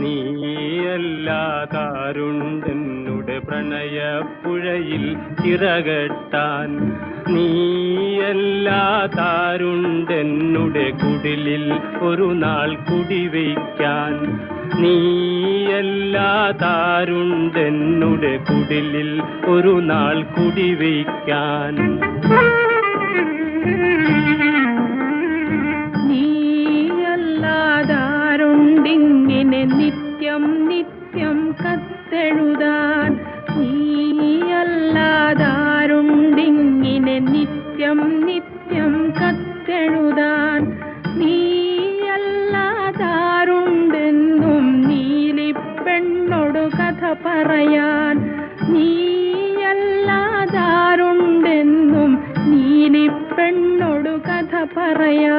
നീയല്ലാതാരുണ്ടെന്നുടെ പ്രണയപ്പുഴയിൽ ചിറകെട്ടാൻ നീയല്ലാതാരുണ്ടെന്നുടെ കുടിലിൽ ഒരു നാൾ കുടിവയ്ക്കാൻ നീയല്ലാതാരുണ്ടെന്നുടെ കുടിലിൽ ഒരു നാൾ കുടിവയ്ക്കാൻ നിത്യം കത്തെഴുതാൻ നീയല്ലാതാരുണ്ടിങ്ങനെ നിത്യം നിത്യം കത്തെഴുതാൻ നീയല്ലാതാരുണ്ടെന്നും നീലിപ്പെണ്ണോടു കഥ പറയാൻ നീയല്ലാതാരുണ്ടെന്നും നീലിപ്പെണ്ണോടു കഥ പറയാൻ